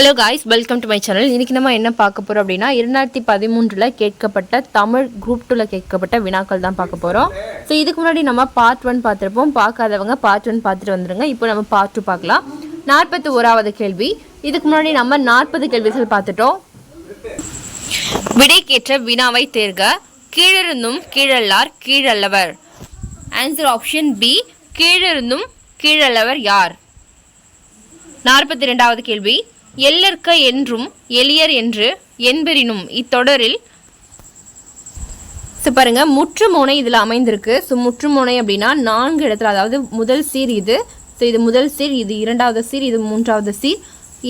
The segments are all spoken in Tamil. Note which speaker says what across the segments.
Speaker 1: hello guys welcome to my channel இன்றைக்கி நம்ம என்ன பார்க்க போகிறோம் அப்படின்னா இரண்டாயிரத்தி பதிமூன்றில் கேட்கப்பட்ட தமிழ் குரூப் டூவில் கேட்கப்பட்ட வினாக்கள் தான் பார்க்க போகிறோம் ஸோ இதுக்கு முன்னாடி நம்ம பார்ட் ஒன் பார்த்துருப்போம் பார்க்காதவங்க பார்ட் ஒன் பார்த்துட்டு வந்துடுங்க இப்போ நம்ம பார்ட் டூ பார்க்கலாம் நாற்பத்தி ஓராவது கேள்வி இதுக்கு முன்னாடி நம்ம நாற்பது கேள்விகள் பார்த்துட்டோம் விடைக்கேற்ற வினாவை தேர்க கீழிருந்தும் கீழல்லார் கீழல்லவர் ஆன்சர் ஆப்ஷன் பி கீழிருந்தும் கீழல்லவர் யார் நாற்பத்தி ரெண்டாவது கேள்வி எல்லற்க என்றும் எளியர் என்று என்பெறினும் இத்தொடரில் ஸோ பாருங்கள் முற்றுமுனை இதில் அமைந்திருக்கு ஸோ முற்றுமுனை அப்படின்னா நான்கு இடத்துல அதாவது முதல் சீர் இது ஸோ இது முதல் சீர் இது இரண்டாவது சீர் இது மூன்றாவது சீர்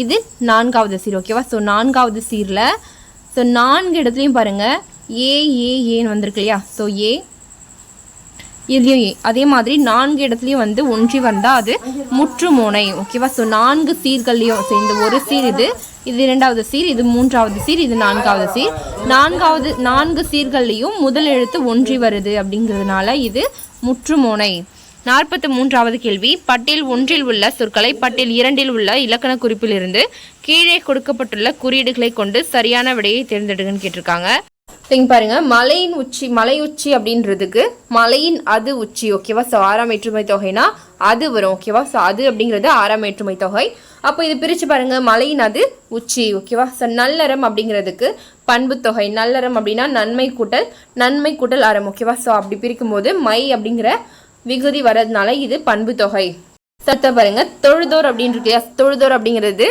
Speaker 1: இது நான்காவது சீர் ஓகேவா ஸோ நான்காவது சீரில் ஸோ நான்கு இடத்துலையும் பாருங்கள் ஏ ஏ ஏன்னு வந்திருக்கு இல்லையா ஸோ ஏ இதுலேயும் அதே மாதிரி நான்கு இடத்துலையும் வந்து ஒன்றி வந்தால் அது முற்றுமுனை ஓகேவா ஸோ நான்கு சீர்கள்லையும் ஸோ இந்த ஒரு சீர் இது இது இரண்டாவது சீர் இது மூன்றாவது சீர் இது நான்காவது சீர் நான்காவது நான்கு சீர்கள்லையும் முதல் எழுத்து ஒன்றி வருது அப்படிங்கிறதுனால இது முற்றுமுனை நாற்பத்தி மூன்றாவது கேள்வி பட்டியல் ஒன்றில் உள்ள சொற்களை பட்டியல் இரண்டில் உள்ள இலக்கண குறிப்பிலிருந்து கீழே கொடுக்கப்பட்டுள்ள குறியீடுகளை கொண்டு சரியான விடையை தேர்ந்தெடுங்கன்னு கேட்டிருக்காங்க திங்க் பாருங்க மலையின் உச்சி மலை உச்சி அப்படின்றதுக்கு மலையின் அது உச்சி ஓகேவா ஸோ ஆறாம் ஏற்றுமை தொகைனா அது வரும் ஓகேவா ஸோ அது அப்படிங்கிறது ஆறாம் ஏற்றுமை தொகை அப்போ இது பிரித்து பாருங்க மலையின் அது உச்சி ஓகேவா ஸோ நல்லறம் அப்படிங்கிறதுக்கு பண்பு தொகை நல்லறம் அப்படின்னா நன்மை கூட்டல் நன்மை கூட்டல் அறம் ஓகேவா ஸோ அப்படி பிரிக்கும் போது மை அப்படிங்கிற விகுதி வர்றதுனால இது பண்பு தொகை சத்த பாருங்க தொழுதோர் அப்படின்னு இருக்கு தொழுதோர் அப்படிங்கிறது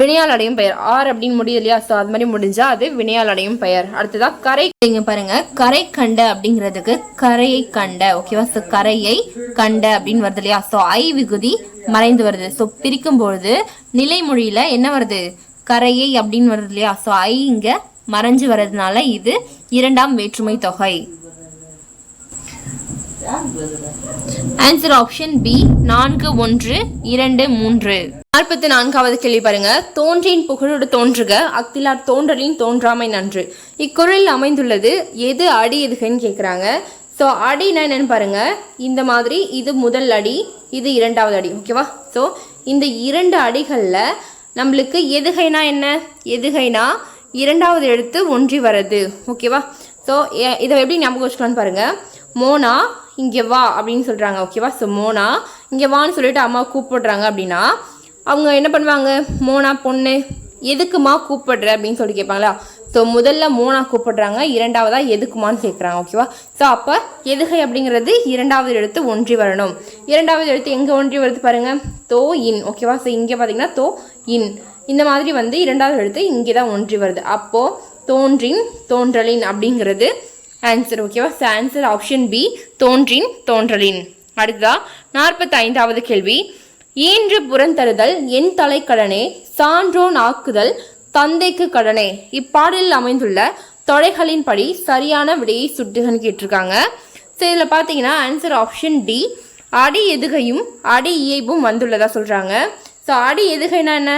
Speaker 1: வினையால் அடையும் பெயர் ஆர் அப்படின்னு முடியும் இல்லையா ஸோ அது மாதிரி முடிஞ்சால் அது வினையால் அடையும் பெயர் அடுத்ததாக கரை இங்கே பாருங்க கரை கண்ட அப்படிங்கிறதுக்கு கரையை கண்ட ஓகேவா ஸோ கரையை கண்ட அப்படின்னு வருது இல்லையா ஸோ ஐ விகுதி மறைந்து வருது ஸோ பிரிக்கும் பொழுது நிலைமொழியில் என்ன வருது கரையை அப்படின்னு வருது இல்லையா ஸோ ஐ இங்கே மறைஞ்சு வர்றதுனால இது இரண்டாம் வேற்றுமை தொகை ஆன்சர் ஆப்ஷன் பி நான்கு ஒன்று இரண்டு மூன்று நாற்பத்தி நான்காவது கேள்வி பாருங்க தோன்றின் புகழோடு தோன்றுக அக்திலார் தோன்றலின் தோன்றாமை நன்று இக்குறளில் அமைந்துள்ளது எது அடி எதுகன்னு கேட்குறாங்க ஸோ அடினா என்னென்னு பாருங்க இந்த மாதிரி இது முதல் அடி இது இரண்டாவது அடி ஓகேவா ஸோ இந்த இரண்டு அடிகளில் நம்மளுக்கு எதுகைனா என்ன எதுகைனா இரண்டாவது எழுத்து ஒன்றி வர்றது ஓகேவா ஸோ இதை எப்படி ஞாபகம் வச்சுக்கலான்னு பாருங்கள் மோனா இங்கே வா அப்படின்னு சொல்கிறாங்க ஓகேவா ஸோ மோனா இங்கே வான்னு சொல்லிட்டு அம்மா கூப்பிடுறாங்க அப்படின்னா அவங்க என்ன பண்ணுவாங்க மோனா பொண்ணு எதுக்குமா கூப்பிடுற அப்படின்னு சொல்லி கேட்பாங்களா ஸோ முதல்ல மோனா கூப்பிடுறாங்க இரண்டாவதாக எதுக்குமான்னு கேட்குறாங்க ஓகேவா ஸோ அப்போ எதுகை அப்படிங்கிறது இரண்டாவது எழுத்து ஒன்றி வரணும் இரண்டாவது எழுத்து எங்கே ஒன்றி வருது பாருங்கள் தோ இன் ஓகேவா ஸோ இங்கே பார்த்தீங்கன்னா தோ இன் இந்த மாதிரி வந்து இரண்டாவது எழுத்து இங்கே தான் ஒன்றி வருது அப்போது தோன்றின் தோன்றலின் அப்படிங்கிறது ஆன்சர் ஓகேவா ஆன்சர் ஆப்ஷன் பி தோன்றின் தோன்றலின் அடுத்ததா நாற்பத்தைந்தாவது கேள்வி ஈன்று புறந்தருதல் என் தலைக்கடனே சான்றோன் ஆக்குதல் தந்தைக்கு கடனே இப்பாடலில் அமைந்துள்ள தொலைகளின் படி சரியான விடையை சுட்டுகன்னு கேட்டிருக்காங்க ஸோ இதில் பார்த்தீங்கன்னா ஆன்சர் ஆப்ஷன் டி அடி எதுகையும் அடி இயைபும் வந்துள்ளதாக சொல்கிறாங்க ஸோ அடி எதுகைனா என்ன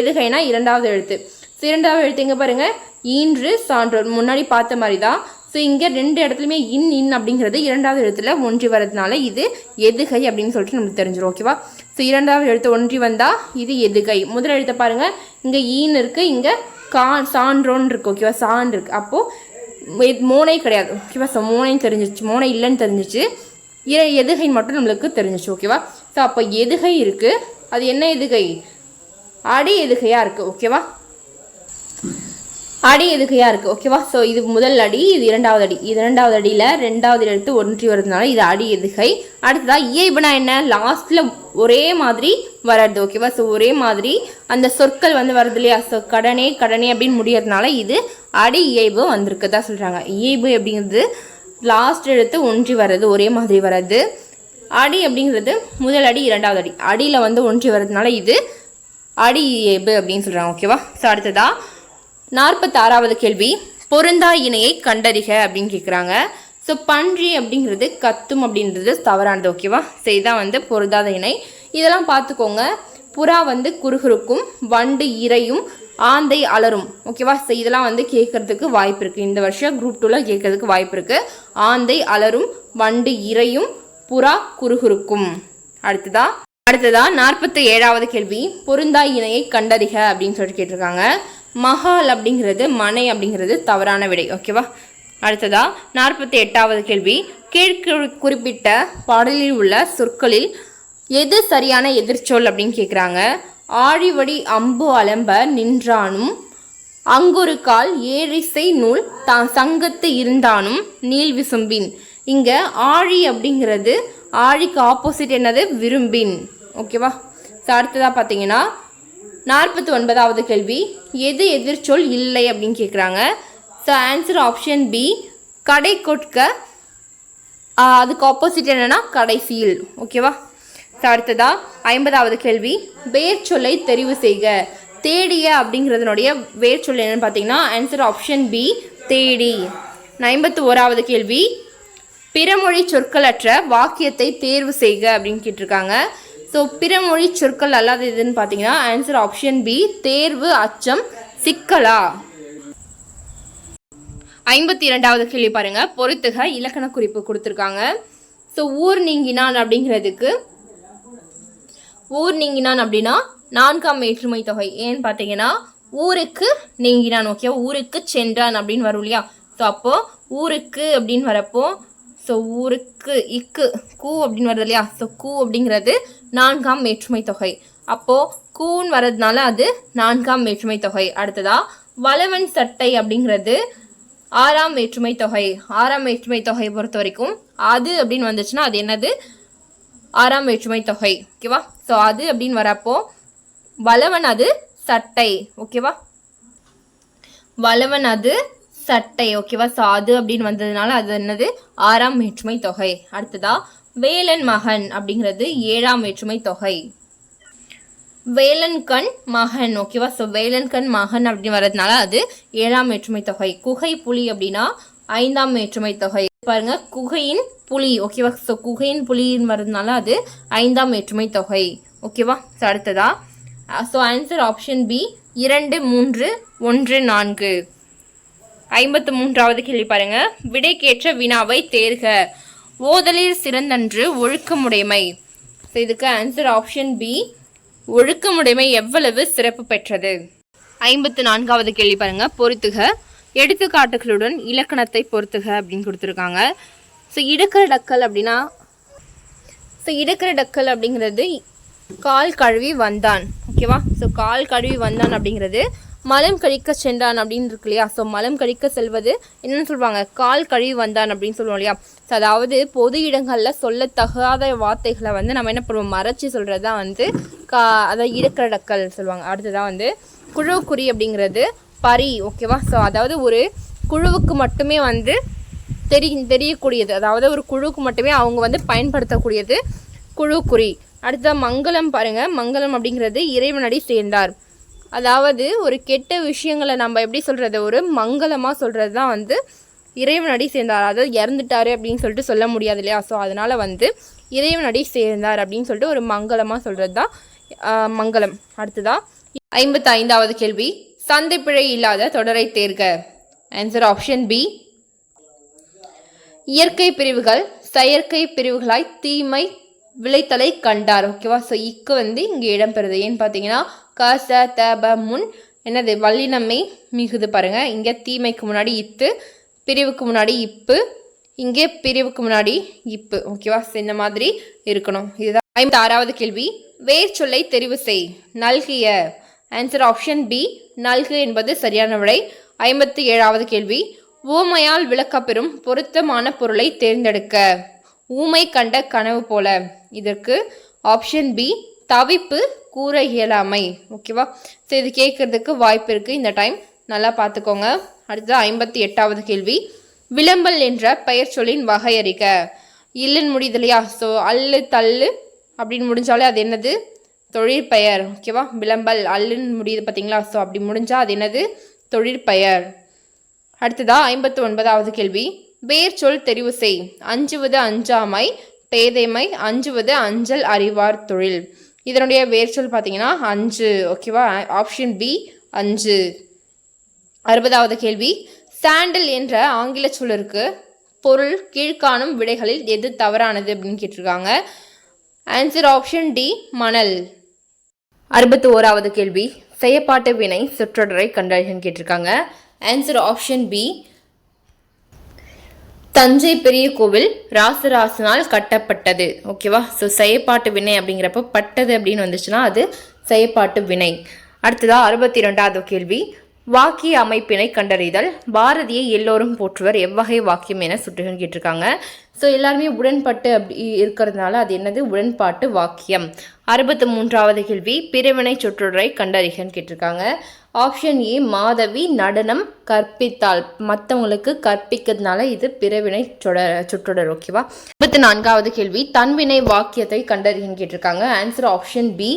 Speaker 1: எதுகைனா இரண்டாவது எழுத்து ஸோ இரண்டாவது எழுத்து எங்கே பாருங்கள் ஈன்று சான்றோர் முன்னாடி பார்த்த மாதிரி தான் ஸோ இங்கே ரெண்டு இடத்துலையுமே இன் இன் அப்படிங்கிறது இரண்டாவது இடத்துல ஒன்றி வரதுனால இது எதுகை அப்படின்னு சொல்லிட்டு நம்மளுக்கு தெரிஞ்சிடும் ஓகேவா ஸோ இரண்டாவது எழுத்து ஒன்றி வந்தால் இது எதுகை முதல் எழுத்தை பாருங்கள் இங்கே ஈன் இருக்குது இங்கே கா சான்றோன்னு இருக்குது ஓகேவா சான் இருக்குது அப்போது மோனை கிடையாது ஓகேவா ஸோ மோனைன்னு தெரிஞ்சிச்சு மோனை இல்லைன்னு தெரிஞ்சிச்சு இர எதுகை மட்டும் நம்மளுக்கு தெரிஞ்சிச்சு ஓகேவா ஸோ அப்போ எதுகை இருக்குது அது என்ன எதுகை அடி எதுகையாக இருக்குது ஓகேவா அடி எதுக்கையா இருக்குது ஓகேவா ஸோ இது முதல் அடி இது இரண்டாவது அடி இது இரண்டாவது அடியில் ரெண்டாவது எடுத்து ஒன்றி வருதுனால இது அடி எதுகை அடுத்ததாக இயல்புனா என்ன லாஸ்ட்டில் ஒரே மாதிரி வர்றது ஓகேவா ஸோ ஒரே மாதிரி அந்த சொற்கள் வந்து வருது இல்லையா ஸோ கடனே கடனே அப்படின்னு முடியறதுனால இது அடி இயல்பு வந்திருக்கு தான் சொல்கிறாங்க இயல்பு அப்படிங்கிறது லாஸ்ட் எடுத்து ஒன்றி வர்றது ஒரே மாதிரி வர்றது அடி அப்படிங்கிறது முதல் அடி இரண்டாவது அடி அடியில் வந்து ஒன்றி வர்றதுனால இது அடி இயல்பு அப்படின்னு சொல்கிறாங்க ஓகேவா ஸோ அடுத்ததாக நாற்பத்தாறாவது கேள்வி பொருந்தா இணையை கண்டறிக அப்படின்னு கேட்குறாங்க ஸோ பன்றி அப்படிங்கிறது கத்தும் அப்படின்றது தவறானது ஓகேவா செய்தான் இதான் வந்து பொருந்தாத இணை இதெல்லாம் பார்த்துக்கோங்க புறா வந்து குறுகுறுக்கும் வண்டு இறையும் ஆந்தை அலரும் ஓகேவா ஸோ இதெல்லாம் வந்து கேட்கறதுக்கு வாய்ப்பு இருக்குது இந்த வருஷம் குரூப் டூவில் கேட்கறதுக்கு வாய்ப்பு இருக்குது ஆந்தை அலரும் வண்டு இறையும் புறா குறுகுறுக்கும் அடுத்ததா அடுத்ததா நாற்பத்தி ஏழாவது கேள்வி பொருந்தா இணையை கண்டறிக அப்படின்னு சொல்லிட்டு கேட்டிருக்காங்க மஹால் அப்படிங்கிறது மனை அப்படிங்கிறது தவறான விடை ஓகேவா அடுத்ததா நாற்பத்தி எட்டாவது கேள்வி கீழ்கு குறிப்பிட்ட பாடலில் உள்ள சொற்களில் எது சரியான எதிர்ச்சொல் அப்படின்னு கேட்குறாங்க ஆழிவடி அம்பு அலம்ப நின்றானும் அங்கொரு கால் ஏரிசை நூல் த சங்கத்து இருந்தானும் நீள் விசும்பின் இங்கே ஆழி அப்படிங்கிறது ஆழிக்கு ஆப்போசிட் என்னது விரும்பின் ஓகேவா ஸோ அடுத்ததாக பார்த்தீங்கன்னா நாற்பத்தி ஒன்பதாவது கேள்வி எது எதிர்ச்சொல் இல்லை அப்படின்னு கேட்குறாங்க ஸோ ஆன்சர் ஆப்ஷன் பி கடை கொட்க அதுக்கு ஆப்போசிட் என்னென்னா கடைசியில் ஓகேவா அடுத்ததா ஐம்பதாவது கேள்வி வேர் சொல்லை தெரிவு செய்க தேடிய அப்படிங்கிறதுனுடைய வேர் சொல் என்னென்னு பார்த்தீங்கன்னா ஆன்சர் ஆப்ஷன் பி தேடி ஐம்பத்து ஓராவது கேள்வி பிறமொழி சொற்களற்ற வாக்கியத்தை தேர்வு செய்க அப்படின்னு கேட்டிருக்காங்க ஸோ பிறமொழி சொற்கள் அல்லாத இதுன்னு பார்த்தீங்கன்னா ஆன்சர் ஆப்ஷன் பி தேர்வு அச்சம் சிக்கலா ஐம்பத்தி இரண்டாவது கேள்வி பாருங்க பொறுத்துக இலக்கண குறிப்பு கொடுத்துருக்காங்க ஸோ ஊர் நீங்கினான் அப்படிங்கிறதுக்கு ஊர் நீங்கினான் அப்படின்னா நான்காம் வேற்றுமை தொகை ஏன்னு பார்த்தீங்கன்னா ஊருக்கு நீங்கினான் ஓகே ஊருக்கு சென்றான் அப்படின்னு வரும் இல்லையா ஸோ அப்போது ஊருக்கு அப்படின்னு வரப்போ ஸோ ஊருக்கு இக்கு கூ அப்படின்னு வருது இல்லையா ஸோ கூ அப்படிங்கிறது நான்காம் வேற்றுமை தொகை அப்போது கூன் வர்றதுனால அது நான்காம் வேற்றுமை தொகை அடுத்ததா வளவன் சட்டை அப்படிங்கிறது ஆறாம் வேற்றுமை தொகை ஆறாம் வேற்றுமை தொகை பொறுத்த வரைக்கும் அது அப்படின்னு வந்துச்சுன்னா அது என்னது ஆறாம் வேற்றுமை தொகை ஓகேவா ஸோ அது அப்படின்னு வரப்போ வளவன் அது சட்டை ஓகேவா வளவன் அது சட்டை ஓகேவா ஸோ அது அப்படின்னு வந்ததுனால அது என்னது ஆறாம் வேற்றுமை தொகை அடுத்ததா வேலன் மகன் அப்படிங்கிறது ஏழாம் வேற்றுமை தொகை வேலன் கண் மகன் ஓகேவா ஸோ வேலன் கண் மகன் அப்படின்னு வர்றதுனால அது ஏழாம் வேற்றுமை தொகை குகை புலி அப்படின்னா ஐந்தாம் வேற்றுமை தொகை பாருங்க குகையின் புலி ஓகேவா ஸோ குகையின் புலின்னு வர்றதுனால அது ஐந்தாம் வேற்றுமை தொகை ஓகேவா ஸோ அடுத்ததா ஸோ ஆன்சர் ஆப்ஷன் பி இரண்டு மூன்று ஒன்று நான்கு ஐம்பத்து மூன்றாவது கேள்வி பாருங்க விடைக்கேற்ற வினாவை தேர்க ஓதலில் சிறந்தன்று ஒழுக்கமுடைமை ஸோ இதுக்கு ஆன்சர் ஆப்ஷன் பி ஒழுக்கமுடைமை எவ்வளவு சிறப்பு பெற்றது ஐம்பத்து நான்காவது கேள்வி பாருங்க பொறுத்துக எடுத்துக்காட்டுகளுடன் இலக்கணத்தை பொறுத்துக அப்படின்னு கொடுத்துருக்காங்க ஸோ இடக்கிற டக்கல் அப்படின்னா ஸோ இடக்கிற டக்கல் அப்படிங்கிறது கால் கழுவி வந்தான் ஓகேவா ஸோ கால் கழுவி வந்தான் அப்படிங்கிறது மலம் கழிக்க சென்றான் அப்படின்னு இருக்கு இல்லையா ஸோ மலம் கழிக்க செல்வது என்னென்னு சொல்லுவாங்க கால் கழிவு வந்தான் அப்படின்னு சொல்லுவோம் இல்லையா ஸோ அதாவது பொது இடங்களில் சொல்லத்தகாத வார்த்தைகளை வந்து நம்ம என்ன பண்ணுவோம் மறைச்சி சொல்கிறது தான் வந்து கா அதை இடக்கடக்கல் சொல்லுவாங்க அடுத்ததான் வந்து குழுக்குறி அப்படிங்கிறது பரி ஓகேவா ஸோ அதாவது ஒரு குழுவுக்கு மட்டுமே வந்து தெரி தெரியக்கூடியது அதாவது ஒரு குழுவுக்கு மட்டுமே அவங்க வந்து பயன்படுத்தக்கூடியது குழுக்குறி அடுத்த மங்களம் பாருங்கள் மங்களம் அப்படிங்கிறது இறைவனடி சேர்ந்தார் அதாவது ஒரு கெட்ட விஷயங்களை நம்ம எப்படி சொல்கிறது ஒரு மங்களமாக சொல்கிறது தான் வந்து இறைவனடி சேர்ந்தார் அதாவது இறந்துட்டார் அப்படின்னு சொல்லிட்டு சொல்ல முடியாது இல்லையா ஸோ அதனால் வந்து இறைவனடி சேர்ந்தார் அப்படின்னு சொல்லிட்டு ஒரு மங்களமாக சொல்கிறது தான் மங்களம் அடுத்ததான் ஐம்பத்தி ஐந்தாவது கேள்வி சந்தை பிழை இல்லாத தொடரை தேர்க ஆன்சர் ஆப்ஷன் பி இயற்கை பிரிவுகள் செயற்கை பிரிவுகளாய் தீமை விளைத்தலை கண்டார் ஓகேவா ஸோ இக்கு வந்து இங்கே இடம்பெறுது ஏன்னு பார்த்தீங்கன்னா தப முன் என்னது வல்லினமை மிகுது பாருங்கள் இங்கே தீமைக்கு முன்னாடி இத்து பிரிவுக்கு முன்னாடி இப்பு இங்கே பிரிவுக்கு முன்னாடி இப்பு ஓகேவா இந்த மாதிரி இருக்கணும் இதுதான் ஐம்பத்தி ஆறாவது கேள்வி வேர் சொல்லை தெரிவு செய் நல்கிய ஆன்சர் ஆப்ஷன் பி நல்கு என்பது சரியான விடை ஐம்பத்தி ஏழாவது கேள்வி ஊமையால் விளக்கப்பெறும் பொருத்தமான பொருளை தேர்ந்தெடுக்க ஊமை கண்ட கனவு போல இதற்கு ஆப்ஷன் பி தவிப்பு கூற இயலாமை ஓகேவா ஸோ இது கேட்குறதுக்கு வாய்ப்பு இருக்குது இந்த டைம் நல்லா பார்த்துக்கோங்க அடுத்தது ஐம்பத்தி எட்டாவது கேள்வி விளம்பல் என்ற பெயர் சொல்லின் வகையறிக்க இல்லைன்னு முடியுது இல்லையா ஸோ அல்லு தள்ளு அப்படின்னு முடிஞ்சாலே அது என்னது தொழிற்பெயர் ஓகேவா விளம்பல் அல்லுன்னு முடியுது பார்த்தீங்களா ஸோ அப்படி முடிஞ்சால் அது என்னது தொழிற்பெயர் அடுத்ததா ஐம்பத்தி ஒன்பதாவது கேள்வி வேர் சொல் தெரிவு செய் அஞ்சுவது அஞ்சாமை பேதைமை அஞ்சுவது அஞ்சல் அறிவார் தொழில் இதனுடைய வேர்ச்சொல் பார்த்தீங்கன்னா அஞ்சு ஓகேவா ஆப்ஷன் பி அஞ்சு அறுபதாவது கேள்வி சாண்டில் என்ற ஆங்கில சொல்லிற்கு பொருள் கீழ்காணும் விடைகளில் எது தவறானது அப்படின்னு கேட்டிருக்காங்க ஆன்சர் ஆப்ஷன் டி மணல் அறுபத்தி ஓராவது கேள்வி செய்யப்பாட்டு வினை சொற்றொடரை கண்டறிகன்னு கேட்டிருக்காங்க ஆன்சர் ஆப்ஷன் பி தஞ்சை பெரிய கோவில் ராசராசனால் கட்டப்பட்டது ஓகேவா ஸோ செயப்பாட்டு வினை அப்படிங்கிறப்ப பட்டது அப்படின்னு வந்துச்சுன்னா அது செயப்பாட்டு வினை அடுத்ததாக அறுபத்தி ரெண்டாவது கேள்வி வாக்கிய அமைப்பினை கண்டறிதல் பாரதியை எல்லோரும் போற்றுவர் எவ்வகை வாக்கியம் என சுட்டுகள் கேட்டிருக்காங்க ஸோ எல்லாருமே உடன்பட்டு அப்படி இருக்கிறதுனால அது என்னது உடன்பாட்டு வாக்கியம் அறுபத்தி மூன்றாவது கேள்வி பிரிவினை சொற்றொடரை கண்டறிகன்னு கேட்டிருக்காங்க ஆப்ஷன் ஏ மாதவி நடனம் கற்பித்தால் மற்றவங்களுக்கு கற்பிக்கிறதுனால இது பிறவினை தொடர் சுற்றொடர் ஓகேவா முப்பத்தி நான்காவது கேள்வி தன்வினை வாக்கியத்தை கண்டறியும் கேட்டிருக்காங்க ஆன்சர் ஆப்ஷன் பி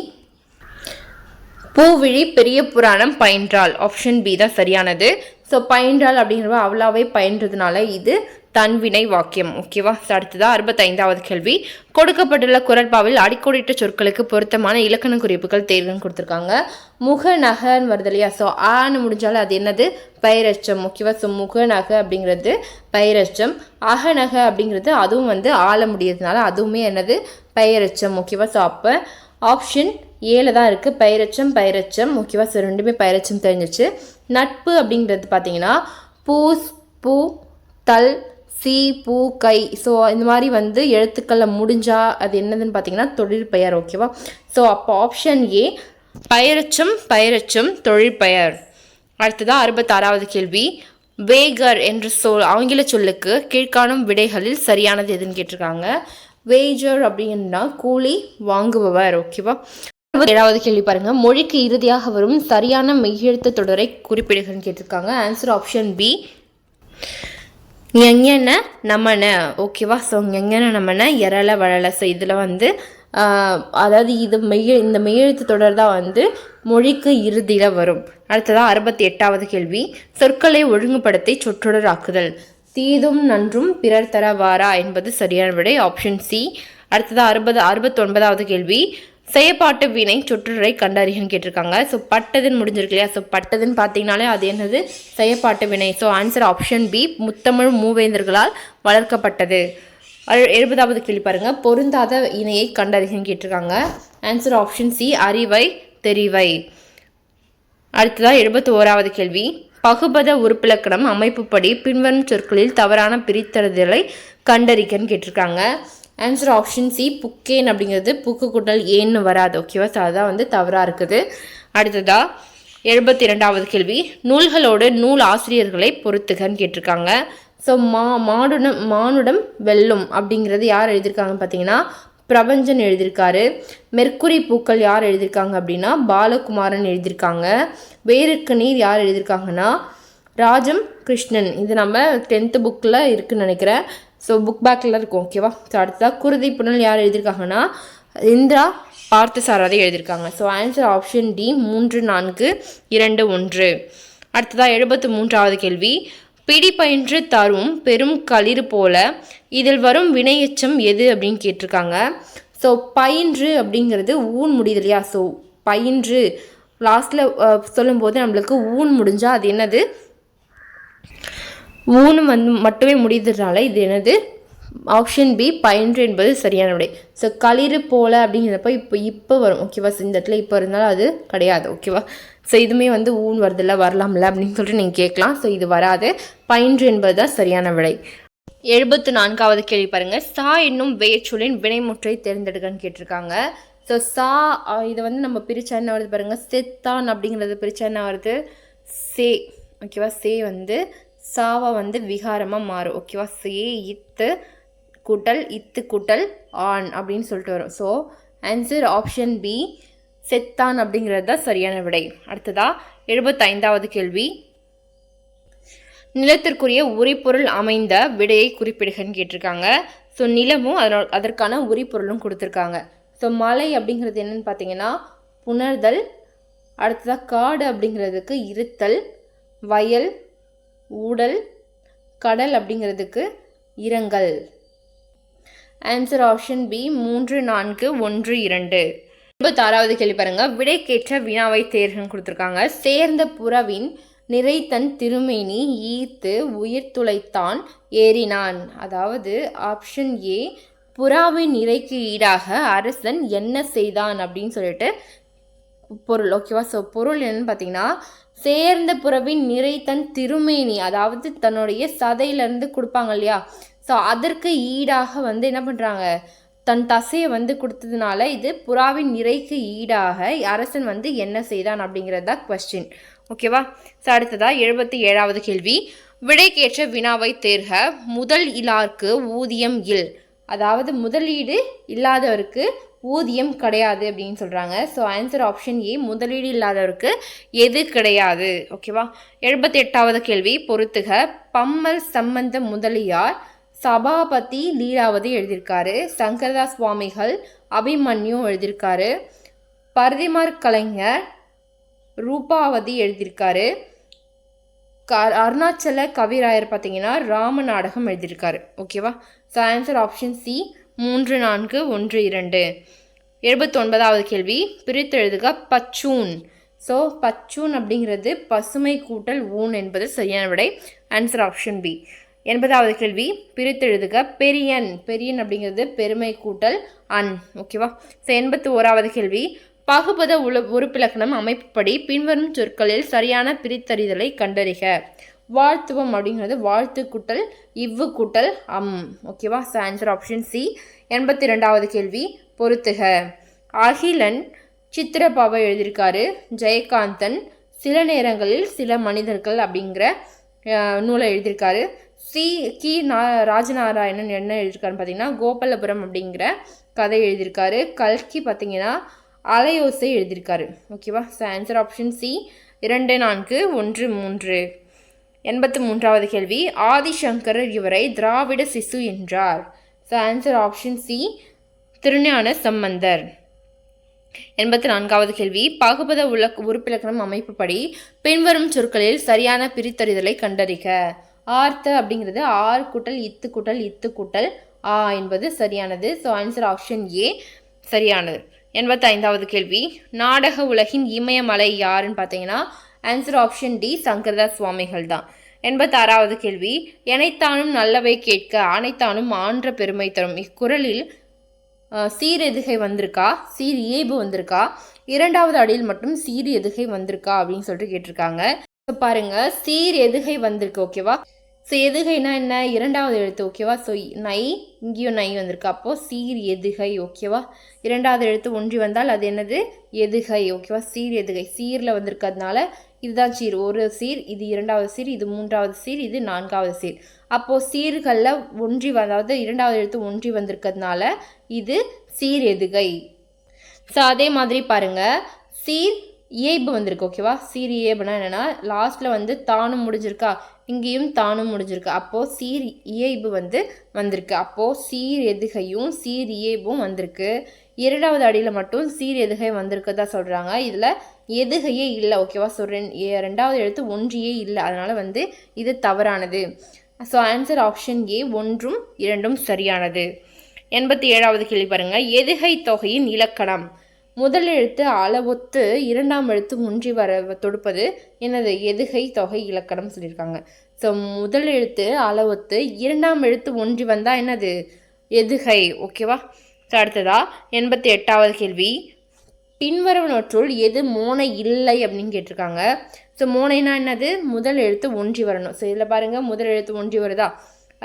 Speaker 1: பூவிழி பெரிய புராணம் பயின்றால் ஆப்ஷன் பி தான் சரியானது ஸோ பயின்றாள் அப்படிங்கிறவ அவ்வளாவே பயின்றதுனால இது தன்வினை வாக்கியம் ஓகேவா அடுத்ததாக அறுபத்தைந்தாவது கேள்வி கொடுக்கப்பட்டுள்ள குரட்பாவில் அடிக்கோடிட்ட சொற்களுக்கு பொருத்தமான இலக்கண குறிப்புகள் தேர்வுன்னு கொடுத்துருக்காங்க முக நகன்னு வருது இல்லையா ஸோ ஆன்னு முடிஞ்சாலும் அது என்னது பயிரச்சம் ஓகேவா ஸோ முக நக அப்படிங்கிறது பயிரச்சம் அகநக அப்படிங்கிறது அதுவும் வந்து ஆள முடியறதுனால அதுவுமே என்னது பயிரச்சம் ஓகேவா ஸோ அப்போ ஆப்ஷன் ஏழு தான் இருக்குது பயிரச்சம் பயிரச்சம் ஓகேவா ஸோ ரெண்டுமே பயிரச்சம் தெரிஞ்சிச்சு நட்பு அப்படிங்கிறது பார்த்தீங்கன்னா பூஸ் பூ தல் சி பூ கை ஸோ இந்த மாதிரி வந்து எழுத்துக்களில் முடிஞ்சால் அது என்னதுன்னு பார்த்தீங்கன்னா தொழில் பெயர் ஓகேவா ஸோ அப்போ ஆப்ஷன் ஏ பயிரச்சம் பயிரச்சம் தொழில் பெயர் அடுத்ததாக அறுபத்தாறாவது கேள்வி வேகர் என்ற சொல் ஆங்கில சொல்லுக்கு கீழ்காணும் விடைகளில் சரியானது எதுன்னு கேட்டிருக்காங்க வேஜர் அப்படின்னா கூலி வாங்குபவர் ஓகேவா ஏழாவது கேள்வி பாருங்க மொழிக்கு இறுதியாக வரும் சரியான மெய்யெழுத்து தொடரை குறிப்பிடுகிறேன்னு கேட்டிருக்காங்க ஆன்சர் ஆப்ஷன் பி ஞஞன நம்மன ஓகேவா ஸோ ஞஞன நம்மன இறல வளல ஸோ இதில் வந்து அதாவது இது மெய் இந்த மெய்யெழுத்து தொடர் தான் வந்து மொழிக்கு இறுதியில் வரும் அடுத்ததாக அறுபத்தி எட்டாவது கேள்வி சொற்களை ஒழுங்குபடுத்தி சொற்றொடர் ஆக்குதல் தீதும் நன்றும் பிறர் தர வாரா என்பது சரியான விடை ஆப்ஷன் சி அடுத்ததாக அறுபது அறுபத்தொன்பதாவது கேள்வி செயப்பாட்டு வினை சொற்றொடரை கண்டறியும் கேட்டிருக்காங்க ஸோ பட்டதுன்னு முடிஞ்சிருக்கு இல்லையா ஸோ பட்டதுன்னு பார்த்தீங்கனாலே அது என்னது செயப்பாட்டு வினை ஸோ ஆன்சர் ஆப்ஷன் பி முத்தமிழ் மூவேந்தர்களால் வளர்க்கப்பட்டது எழுபதாவது கேள்வி பாருங்கள் பொருந்தாத இணையை கண்டறியும் கேட்டிருக்காங்க ஆன்சர் ஆப்ஷன் சி அறிவை தெரிவை அடுத்ததான் எழுபத்தி ஓராவது கேள்வி பகுபத உறுப்பிலக்கணம் அமைப்புப்படி பின்வரும் சொற்களில் தவறான பிரித்தறுதலை கண்டறிக்கன்னு கேட்டிருக்காங்க ஆன்சர் ஆப்ஷன் சி புக்கேன் அப்படிங்கிறது புக்கு கூட்டல் ஏன்னு வராது ஓகேவா ஸோ அதுதான் வந்து தவறாக இருக்குது அடுத்ததாக எழுபத்தி ரெண்டாவது கேள்வி நூல்களோடு நூல் ஆசிரியர்களை பொறுத்துகன்னு கேட்டிருக்காங்க ஸோ மா மானுடம் மானுடம் வெல்லும் அப்படிங்கிறது யார் எழுதியிருக்காங்க பார்த்தீங்கன்னா பிரபஞ்சன் எழுதியிருக்காரு மெர்க்குரி பூக்கள் யார் எழுதியிருக்காங்க அப்படின்னா பாலகுமாரன் எழுதியிருக்காங்க வேருக்கு நீர் யார் எழுதியிருக்காங்கன்னா ராஜம் கிருஷ்ணன் இது நம்ம டென்த்து புக்கில் இருக்குன்னு நினைக்கிறேன் ஸோ புக் பேக்கில் இருக்கும் ஓகேவா ஸோ அடுத்ததாக குருதி புனல் யார் எழுதியிருக்காங்கன்னா இந்திரா பார்த்தசாரதி எழுதியிருக்காங்க ஸோ ஆன்சர் ஆப்ஷன் டி மூன்று நான்கு இரண்டு ஒன்று அடுத்ததாக எழுபத்து மூன்றாவது கேள்வி பிடி பயின்று தரும் பெரும் களிர் போல இதில் வரும் வினையச்சம் எது அப்படின்னு கேட்டிருக்காங்க ஸோ பயின்று அப்படிங்கிறது ஊன் முடியுது இல்லையா ஸோ பயின்று லாஸ்ட்டில் சொல்லும்போது நம்மளுக்கு ஊன் முடிஞ்சால் அது என்னது மூணு வந்து மட்டுமே முடிந்ததுனால இது என்னது ஆப்ஷன் பி பயின்று என்பது சரியான விடை ஸோ களிறு போல அப்படிங்கிறப்ப இப்போ இப்போ வரும் ஓகேவா இந்த இடத்துல இப்போ இருந்தாலும் அது கிடையாது ஓகேவா ஸோ இதுவுமே வந்து ஊன் வருதில்ல வரலாம்ல அப்படின்னு சொல்லிட்டு நீங்கள் கேட்கலாம் ஸோ இது வராது பயின்று என்பது தான் சரியான விடை எழுபத்து நான்காவது கேள்வி பாருங்கள் சா என்னும் வேச்சொலின் வினைமுற்றை தேர்ந்தெடுக்கன்னு கேட்டிருக்காங்க ஸோ சா இதை வந்து நம்ம பிரிச்சா என்ன வருது பாருங்கள் செத்தான் அப்படிங்கிறது பிரிச்சா என்ன வருது சே ஓகேவா சே வந்து சாவா வந்து விகாரமாக மாறும் ஓகேவா சே இத்து கூட்டல் இத்து கூட்டல் ஆன் அப்படின்னு சொல்லிட்டு வரும் ஸோ ஆன்சர் ஆப்ஷன் பி செத்தான் அப்படிங்கிறது தான் சரியான விடை அடுத்ததா எழுபத்தைந்தாவது கேள்வி நிலத்திற்குரிய உரிப்பொருள் அமைந்த விடையை குறிப்பிடுகன்னு கேட்டிருக்காங்க ஸோ நிலமும் அதனால் அதற்கான உரிப்பொருளும் கொடுத்துருக்காங்க ஸோ மலை அப்படிங்கிறது என்னென்னு பார்த்தீங்கன்னா புணர்தல் அடுத்ததாக காடு அப்படிங்கிறதுக்கு இருத்தல் வயல் ஊடல் கடல் அப்படிங்கிறதுக்கு இரங்கல் ஆன்சர் ஆப்ஷன் பி மூன்று நான்கு ஒன்று இரண்டு இருபத்தாறாவது கேள்வி பாருங்க விடைக்கேற்ற வினாவை தேர்கன்னு கொடுத்துருக்காங்க சேர்ந்த புறவின் நிறைத்தன் திருமேனி ஈர்த்து உயிர் துளைத்தான் ஏறினான் அதாவது ஆப்ஷன் ஏ புறாவின் நிறைக்கு ஈடாக அரசன் என்ன செய்தான் அப்படின்னு சொல்லிட்டு பொருள் ஓகேவா ஸோ பொருள் என்னன்னு பார்த்தீங்கன்னா சேர்ந்த புறவின் நிறை தன் திருமேனி அதாவது தன்னுடைய சதையிலேருந்து கொடுப்பாங்க இல்லையா ஸோ அதற்கு ஈடாக வந்து என்ன பண்ணுறாங்க தன் தசையை வந்து கொடுத்ததுனால இது புறாவின் நிறைக்கு ஈடாக அரசன் வந்து என்ன செய்தான் அப்படிங்கிறது தான் கொஸ்டின் ஓகேவா ஸோ அடுத்ததாக எழுபத்தி ஏழாவது கேள்வி விடைக்கேற்ற வினாவை தேர்க முதல் இலார்க்கு ஊதியம் இல் அதாவது முதலீடு இல்லாதவருக்கு ஊதியம் கிடையாது அப்படின்னு சொல்கிறாங்க ஸோ ஆன்சர் ஆப்ஷன் ஏ முதலீடு இல்லாதவருக்கு எது கிடையாது ஓகேவா எழுபத்தி எட்டாவது கேள்வி பொறுத்துக பம்மல் சம்பந்த முதலியார் சபாபதி லீலாவதி எழுதியிருக்காரு சங்கரதாஸ் சுவாமிகள் அபிமன்யு எழுதியிருக்காரு பரதிமார் கலைஞர் ரூபாவதி எழுதியிருக்காரு க அருணாச்சல கவிராயர் பார்த்தீங்கன்னா ராம நாடகம் எழுதியிருக்காரு ஓகேவா ஸோ ஆன்சர் ஆப்ஷன் சி மூன்று நான்கு ஒன்று இரண்டு எழுபத்தொன்பதாவது கேள்வி பிரித்தெழுதுக பச்சூன் ஸோ பச்சூன் அப்படிங்கிறது பசுமை கூட்டல் ஊன் என்பது சரியான விடை ஆன்சர் ஆப்ஷன் பி எண்பதாவது கேள்வி பிரித்தெழுதுக பெரியன் பெரியன் அப்படிங்கிறது பெருமை கூட்டல் அன் ஓகேவா ஸோ எண்பத்தி ஓராவது கேள்வி பகுபத உல உறுப்பிலக்கணம் அமைப்புப்படி பின்வரும் சொற்களில் சரியான பிரித்தறிதலை கண்டறிக வாழ்த்துவம் அப்படிங்கிறது வாழ்த்து குட்டல் இவ்வு குட்டல் அம் ஓகேவா ஸோ ஆன்சர் ஆப்ஷன் சி எண்பத்தி ரெண்டாவது கேள்வி பொருத்துக அகிலன் சித்திரபாவை எழுதியிருக்காரு ஜெயகாந்தன் சில நேரங்களில் சில மனிதர்கள் அப்படிங்கிற நூலை எழுதியிருக்காரு சி கி நா ராஜநாராயணன் என்ன எழுதியிருக்காருன்னு பார்த்தீங்கன்னா கோபாலபுரம் அப்படிங்கிற கதை எழுதியிருக்காரு கல்கி பார்த்தீங்கன்னா அலையோசை எழுதியிருக்காரு ஓகேவா ஸோ ஆன்சர் ஆப்ஷன் சி இரண்டு நான்கு ஒன்று மூன்று எண்பத்து மூன்றாவது கேள்வி ஆதிசங்கரர் இவரை திராவிட சிசு என்றார் so answer option C Thirugnana Sambandar எண்பத்தி நான்காவது கேள்வி பாகுபத உல உறுப்பிலக்கணம் அமைப்புப்படி பின்வரும் சொற்களில் சரியான பிரித்தறிதலை கண்டறிக ஆர்த்த அப்படிங்கிறது ஆர் கூட்டல் இத்து கூட்டல் இத்து கூட்டல் ஆ என்பது சரியானது ஸோ ஆன்சர் ஆப்ஷன் ஏ சரியானது எண்பத்தி ஐந்தாவது கேள்வி நாடக உலகின் இமயமலை யாருன்னு பார்த்தீங்கன்னா ஆன்சர் ஆப்ஷன் டி சங்கரதாஸ் சுவாமிகள் தான் எண்பத்தாறாவது கேள்வி எனைத்தானும் நல்லவை கேட்க ஆனைத்தானும் ஆன்ற பெருமை தரும் இக்குரலில் சீரெதுகை வந்திருக்கா சீர் இயைபு வந்திருக்கா இரண்டாவது அடியில் மட்டும் சீர் எதுகை வந்திருக்கா அப்படின்னு சொல்லிட்டு கேட்டிருக்காங்க ஸோ பாருங்க சீர் எதுகை வந்திருக்கு ஓகேவா ஸோ எதுகைனா என்ன இரண்டாவது எழுத்து ஓகேவா ஸோ நை இங்கேயும் நை வந்திருக்கு அப்போது சீர் எதுகை ஓகேவா இரண்டாவது எழுத்து ஒன்றி வந்தால் அது என்னது எதுகை ஓகேவா சீர் எதுகை சீரில் வந்திருக்கிறதுனால இதுதான் சீர் ஒரு சீர் இது இரண்டாவது சீர் இது மூன்றாவது சீர் இது நான்காவது சீர் அப்போது சீர்களில் ஒன்றி அதாவது இரண்டாவது எழுத்து ஒன்றி வந்திருக்கிறதுனால இது சீர் எதுகை ஸோ அதே மாதிரி பாருங்கள் சீர் இயைபு வந்திருக்கு ஓகேவா சீர் இயல்புனா என்னென்னா லாஸ்ட்டில் வந்து தானும் முடிஞ்சிருக்கா இங்கேயும் தானும் முடிஞ்சிருக்கு அப்போது சீர் இயைபு வந்து வந்திருக்கு அப்போது சீர் எதுகையும் சீர் இயல்பும் வந்திருக்கு இரண்டாவது அடியில் மட்டும் சீர் எதுகை வந்திருக்கதா சொல்கிறாங்க இதில் எதுகையே இல்லை ஓகேவா ஸோ ரெண் ரெண்டாவது எழுத்து ஒன்றியே இல்லை அதனால் வந்து இது தவறானது ஸோ ஆன்சர் ஆப்ஷன் ஏ ஒன்றும் இரண்டும் சரியானது எண்பத்தி ஏழாவது கேள்வி பாருங்கள் எதுகை தொகையின் இலக்கணம் முதல் எழுத்து அளவொத்து இரண்டாம் எழுத்து ஒன்றி வர தொடுப்பது எனது எதுகை தொகை இலக்கணம் சொல்லியிருக்காங்க ஸோ முதல் எழுத்து அளவொத்து இரண்டாம் எழுத்து ஒன்றி வந்தால் என்னது எதுகை ஓகேவா ஸோ அடுத்ததா எண்பத்தி எட்டாவது கேள்வி பின்வரவனொற்றுள் எது மோனை இல்லை அப்படின்னு கேட்டிருக்காங்க ஸோ மோனைனா என்னது முதல் எழுத்து ஒன்றி வரணும் ஸோ இதில் பாருங்கள் முதல் எழுத்து ஒன்றி வருதா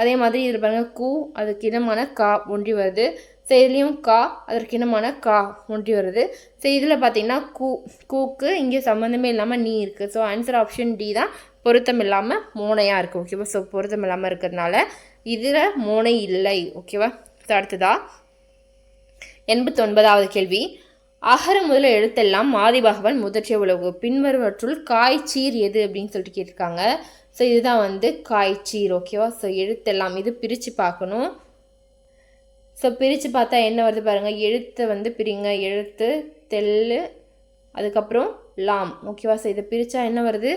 Speaker 1: அதே மாதிரி இதில் பாருங்கள் கூ அதுக்கு இனமான கா ஒன்றி வருது ஸோ இதுலேயும் கா அதற்கு இனமான கா ஒன்றி வருது ஸோ இதில் பார்த்தீங்கன்னா கூ கூக்கு இங்கே சம்மந்தமே இல்லாமல் நீ இருக்குது ஸோ ஆன்சர் ஆப்ஷன் டி தான் பொருத்தம் இல்லாமல் மோனையாக இருக்குது ஓகேவா ஸோ பொருத்தம் இல்லாமல் இருக்கிறதுனால இதில் மோனை இல்லை ஓகேவா ஸோ அடுத்ததா எண்பத்தொன்பதாவது கேள்வி அகர முதல எழுத்தெல்லாம் மாதிபகவன் முதற்றிய உலகு பின்வருவற்றுள் காய்ச்சீர் எது அப்படின்னு சொல்லிட்டு கேட்டிருக்காங்க ஸோ இதுதான் வந்து காய்ச்சீர் ஓகேவா ஸோ எழுத்தெல்லாம் இது பிரித்து பார்க்கணும் ஸோ பிரித்து பார்த்தா என்ன வருது பாருங்கள் எழுத்தை வந்து பிரிங்க எழுத்து தெல் அதுக்கப்புறம் லாம் ஓகேவா ஸோ இதை பிரித்தா என்ன வருது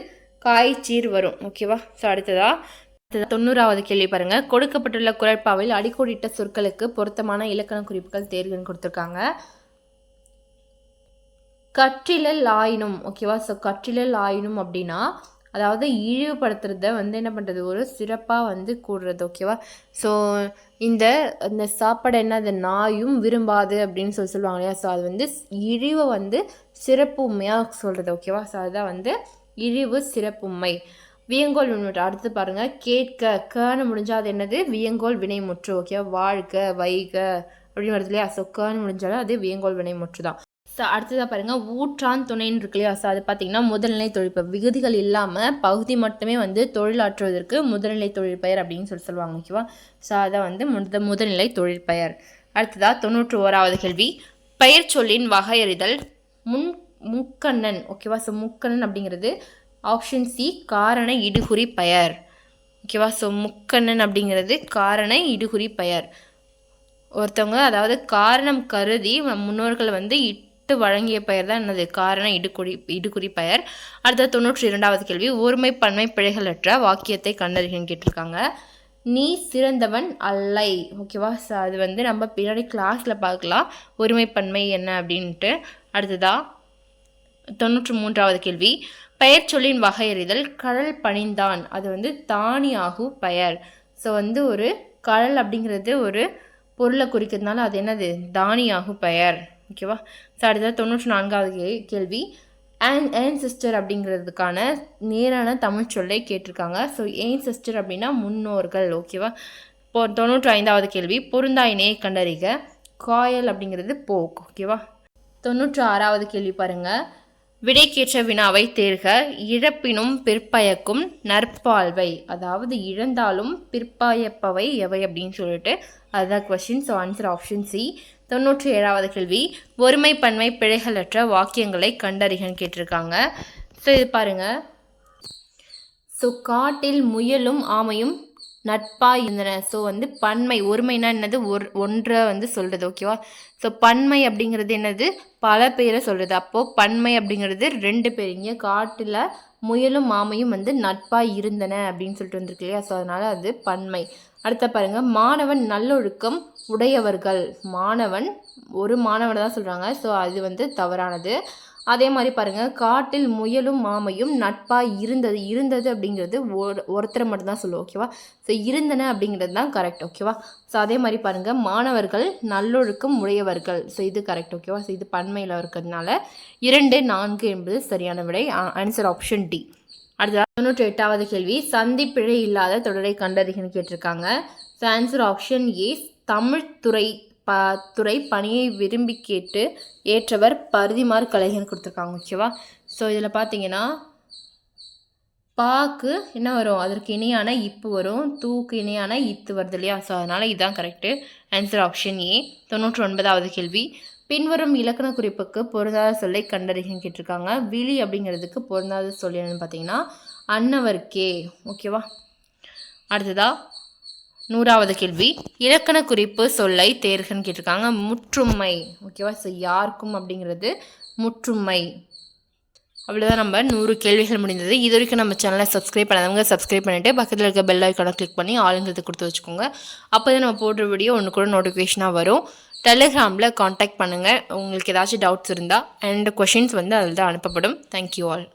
Speaker 1: காய்ச்சீர் வரும் ஓகேவா ஸோ அடுத்ததாக தொண்ணூறாவது கேள்வி பாருங்க கொடுக்கப்பட்டுள்ள குரட்பாவில் அடிக்கோடிட்ட சொற்களுக்கு பொருத்தமான இலக்கண குறிப்புகள் தேர்வுன்னு கொடுத்துருக்காங்க கற்றிலல் ஆயினும் ஓகேவா ஸோ கற்றிலல் ஆயினும் அப்படின்னா அதாவது இழிவுபடுத்துறத வந்து என்ன பண்ணுறது ஒரு சிறப்பாக வந்து கூடுறது ஓகேவா ஸோ இந்த இந்த சாப்பாடு என்ன அந்த நாயும் விரும்பாது அப்படின்னு சொல்லி சொல்லுவாங்க இல்லையா ஸோ அது வந்து இழிவை வந்து சிறப்புமையாக சொல்கிறது ஓகேவா ஸோ அதுதான் வந்து இழிவு சிறப்புமை வியங்கோல் வினைமுற்று அடுத்து பாருங்கள் கேட்க கன்னு முடிஞ்சால் அது என்னது வியங்கோல் வினைமுற்று ஓகேவா வாழ்க வைக அப்படின்னு வருது இல்லையா ஸோ கன்னு முடிஞ்சாலும் அது வியங்கோல் வினைமுற்று தான் ஸோ அடுத்ததாக பாருங்கள் ஊற்றான் துணைன்னு இருக்கு இல்லையா ஸோ அது பார்த்தீங்கன்னா முதல்நிலை தொழிற்பெயர் விகுதிகள் இல்லாமல் பகுதி மட்டுமே வந்து தொழிலாற்றுவதற்கு முதல்நிலை தொழிற்பயர் அப்படின்னு சொல்லி சொல்லுவாங்க ஓகேவா ஸோ அதை வந்து முத முதல்நிலை தொழிற்பெயர் அடுத்ததாக தொண்ணூற்று ஓராவது கேள்வி பெயர் சொல்லின் வகையறிதல் முன் முக்கண்ணன் ஓகேவா ஸோ முக்கண்ணன் அப்படிங்கிறது ஆப்ஷன் சி காரண இடுகுறி பெயர் ஓகேவா ஸோ முக்கண்ணன் அப்படிங்கிறது காரண இடுகுறி பெயர் ஒருத்தவங்க அதாவது காரணம் கருதி முன்னோர்கள் வந்து இட் விட்டு வழங்கிய பெயர் தான் எனது காரண இடுகுறி இடுகுறி பெயர் அடுத்த தொன்னூற்றி இரண்டாவது கேள்வி ஒருமை பன்மை பிழைகளற்ற வாக்கியத்தை கண்டறிகன்னு கேட்டிருக்காங்க நீ சிறந்தவன் அல்லை ஓகேவா அது வந்து நம்ம பின்னாடி கிளாஸில் பார்க்கலாம் ஒருமை பன்மை என்ன அப்படின்ட்டு அடுத்ததா தொண்ணூற்றி மூன்றாவது கேள்வி பெயர் சொல்லின் வகையறிதல் கடல் பணிந்தான் அது வந்து தானியாகும் பெயர் ஸோ வந்து ஒரு கடல் அப்படிங்கிறது ஒரு பொருளை குறிக்கிறதுனால அது என்னது தானியாகும் பெயர் ஓகேவா ஸோ அடுத்த தொண்ணூற்றி நான்காவது கேள்வி அண்ட் ஏன் சிஸ்டர் அப்படிங்கிறதுக்கான நேரான தமிழ் சொல்லை கேட்டிருக்காங்க ஸோ ஏன் சிஸ்டர் அப்படின்னா முன்னோர்கள் ஓகேவா இப்போ தொண்ணூற்றி ஐந்தாவது கேள்வி பொருந்தா கண்டறிக காயல் அப்படிங்கிறது போக் ஓகேவா தொண்ணூற்றி ஆறாவது கேள்வி பாருங்கள் விடைக்கேற்ற வினாவை தேர்க இழப்பினும் பிற்பயக்கும் நற்பால்வை அதாவது இழந்தாலும் பிற்பயப்பவை எவை அப்படின்னு சொல்லிட்டு அதுதான் question so answer option C தொண்ணூற்றி ஏழாவது கேள்வி ஒருமை பன்மை பிழைகளற்ற வாக்கியங்களை கண்டறிகன்னு கேட்டிருக்காங்க ஸோ இது பாருங்கள் ஸோ காட்டில் முயலும் ஆமையும் நட்பாக இருந்தன ஸோ வந்து பன்மை ஒருமைனா என்னது ஒரு ஒன்றை வந்து சொல்கிறது ஓகேவா ஸோ பன்மை அப்படிங்கிறது என்னது பல பேரை சொல்கிறது அப்போது பன்மை அப்படிங்கிறது ரெண்டு பேர் இங்கே காட்டில் முயலும் மாமையும் வந்து நட்பாக இருந்தன அப்படின்னு சொல்லிட்டு வந்திருக்கு இல்லையா ஸோ அதனால் அது பன்மை அடுத்த பாருங்கள் மாணவன் நல்லொழுக்கம் உடையவர்கள் மாணவன் ஒரு மாணவனை தான் சொல்கிறாங்க ஸோ அது வந்து தவறானது அதே மாதிரி பாருங்கள் காட்டில் முயலும் மாமையும் நட்பாக இருந்தது இருந்தது அப்படிங்கிறது ஒரு ஒருத்தரை மட்டும்தான் சொல்லுவோம் ஓகேவா ஸோ இருந்தன அப்படிங்கிறது தான் கரெக்ட் ஓகேவா ஸோ அதே மாதிரி பாருங்கள் மாணவர்கள் நல்லொழுக்கம் உடையவர்கள் ஸோ இது கரெக்ட் ஓகேவா ஸோ இது பன்மையில் இருக்கிறதுனால இரண்டு நான்கு என்பது சரியான விடை ஆன்சர் ஆப்ஷன் டி அடுத்த தொண்ணூற்றி எட்டாவது கேள்வி சந்திப்பிழை இல்லாத தொடரை கண்டறிகன்னு கேட்டிருக்காங்க ஸோ ஆன்சர் ஆப்ஷன் ஏ துறை ப துறை பணியை விரும்பி கேட்டு ஏற்றவர் பருதிமார் கலைகன் கொடுத்துருக்காங்க ஓகேவா ஸோ இதில் பார்த்தீங்கன்னா பாக்கு என்ன வரும் அதற்கு இணையான இப்பு வரும் தூக்கு இணையான இத்து வருது இல்லையா ஸோ அதனால் இதுதான் கரெக்டு ஆன்சர் ஆப்ஷன் ஏ தொண்ணூற்றி ஒன்பதாவது கேள்வி பின்வரும் இலக்கண குறிப்புக்கு பொருந்தாத சொல்லை கண்டறிகன்னு கேட்டிருக்காங்க விழி அப்படிங்கிறதுக்கு பொருந்தாத சொல் என்னன்னு பார்த்தீங்கன்னா அன்னவர்கே ஓகேவா அடுத்ததாக நூறாவது கேள்வி இலக்கண குறிப்பு சொல்லை தேர்கன்னு கேட்டிருக்காங்க முற்றுமை ஓகேவா ஸோ யாருக்கும் அப்படிங்கிறது முற்றுமை அவ்வளோதான் நம்ம நூறு கேள்விகள் முடிந்தது இது வரைக்கும் நம்ம சேனலை சப்ஸ்கிரைப் பண்ணாதவங்க சப்ஸ்கிரைப் பண்ணிவிட்டு பக்கத்தில் இருக்க பெல் ஐக்கானை கிளிக் பண்ணி ஆளுங்கிறது கொடுத்து வச்சுக்கோங்க அப்போ தான் நம்ம போடுற வீடியோ ஒன்று கூட நோட்டிஃபிகேஷனாக வரும் டெலிகிராமில் காண்டாக்ட் பண்ணுங்கள் உங்களுக்கு ஏதாச்சும் டவுட்ஸ் இருந்தால் அண்ட் கொஷின்ஸ் வந்து அதில் தான் அனுப்பப்படும் தேங்க்யூ ஆல்